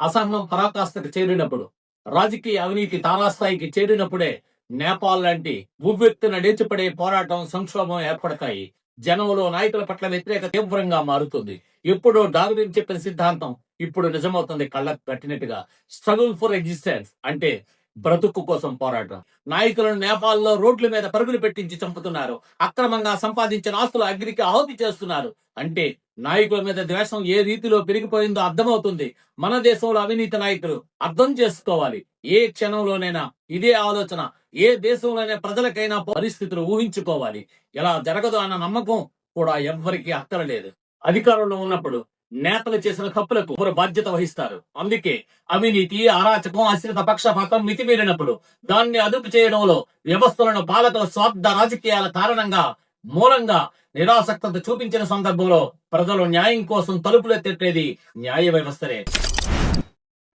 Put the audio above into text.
అసహనం పరాకాష్ఠకు చేరినప్పుడు రాజకీయ అవినీతి తారాస్థాయికి చేరినప్పుడే నేపాల్ లాంటి ఉవ్వెత్తున లేచిపడే పోరాటం సంక్షోభం ఏర్పడతాయి. జనంలో నాయకుల పట్ల వ్యతిరేక తీవ్రంగా మారుతుంది. ఎప్పుడో డార్విన్ చెప్పిన సిద్ధాంతం ఇప్పుడు నిజమవుతుంది. కళ్ళకు కట్టినట్టుగా. స్ట్రగుల్ ఫర్ ఎగ్జిస్టెన్స్ అంటే బ్రతుకు కోసం పోరాటం. నాయకులను నేపాల్లో రోడ్ల మీద పరుగులు పెట్టించి చంపుతున్నారు. అక్రమంగా సంపాదించిన ఆస్తులు అగ్నికి ఆహుతి చేస్తున్నారు. అంటే నాయకుల మీద ద్వేషం ఏ రీతిలో పెరిగిపోయిందో అర్థమవుతుంది. మన దేశంలో అవినీతి నాయకులు అర్థం చేసుకోవాలి. ఏ క్షణంలోనైనా ఇదే ఆలోచన. ఏ దేశంలోనే ప్రజలకైనా పరిస్థితులు ఊహించుకోవాలి. ఎలా జరగదు అన్న నమ్మకం కూడా ఎవ్వరికీ అక్కరలేదు. అధికారంలో ఉన్నప్పుడు నేతలు చేసిన తప్పులకు ఒకరు బాధ్యత వహిస్తారు? అందుకే అవినీతి అరాచకం అశ్రిత పక్షపాతం మితిమీరినప్పుడు దాన్ని అదుపు చేయడంలో వ్యవస్థలను పాలకుల స్వార్థ రాజకీయాల కారణంగా మూలంగా నిరాసక్తత చూపించిన సందర్భంలో ప్రజలు న్యాయం కోసం తలుపులెత్తేది న్యాయ వ్యవస్థనే